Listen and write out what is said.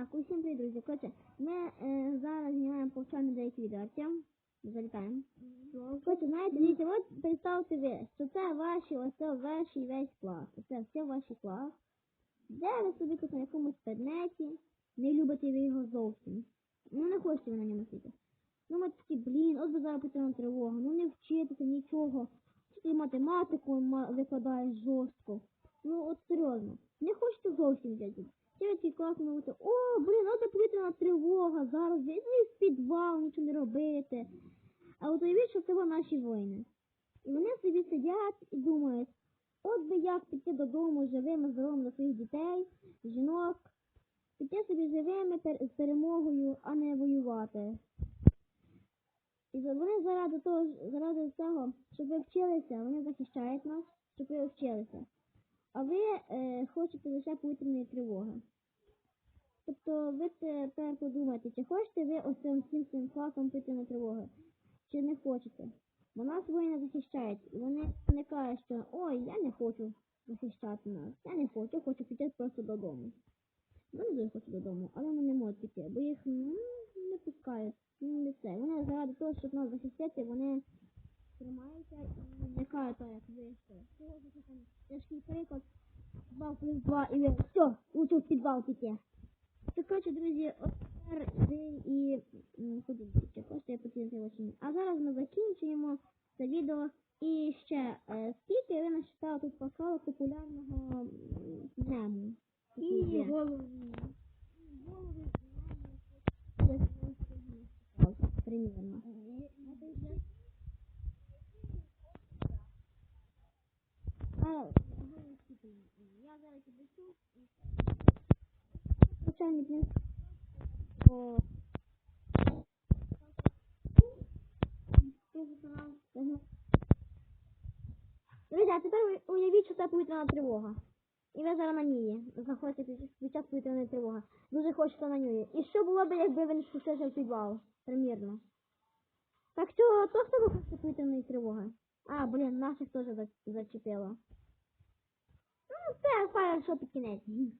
Так, усім привіт, друзі. Коротше, ми е, зараз знімаємо повчальне деякі відео. Артем, залітаємо. Коротше, знаєте, дивіться, от представте ви, що це ваші, ось це ваш весь клас. Це все ваш клас. Де ви собі тут на якомусь предметі, не любите ви його зовсім. Ну не хочете ви на ньому сидіти. Ну ми такі, блін, от би зараз потрібна тривога, ну не вчитися нічого. Ти математику викладаєш жорстко. Ну от серйозно. Не хочете зовсім взяти. Третій клас говорите, о, блін, от повітряна тривога, зараз візьми в підвал, нічого не робити. А от уявіть, що це наші воїни. І вони собі сидять і думають, от би як піти додому живими, здоровими до своїх дітей, жінок, піти собі живими з перемогою, а не воювати. І вони заради того, заради цього, щоб ви вчилися, вони захищають нас, щоб ви вчилися. А ви е, хочете лише повітряної тривоги. Тобто ви тепер подумайте, чи хочете ви ось цим всім цим класом повітряної тривоги, чи не хочете. Бо нас воїни захищають, і вони не кажуть, що ой, я не хочу захищати нас, я не хочу, хочу піти просто додому. Вони дуже хочуть додому, але вони не можуть піти, бо їх ну, не пускають. Ну, не це. Вони заради того, щоб нас захистити, вони тримаються і не так, як ви що. Сьогодні там тяжкий приклад, 2 плюс 2 і ви все, в підвал піти. Так, коротше, друзі, тепер ви і м, ходіть, просто я поцілити очень. А зараз ми закінчуємо це відео. І ще, е, скільки ви насчитали тут послали популярного мему? який є? голову. Примерно. Я зараз підійду і Звичайно, він по Друзі, а тепер уявіть, що це повітряна тривога. І ви зараз на ній знаходитесь під- час повітряної тривоги. Дуже хочете на ній. І що було б, якби ви не спустилися в підвал? Примірно. Так що, то хто ви хочете повітряної тривоги? А, блін, наших теж за- зачепило. Ну, це файл, що під кінець.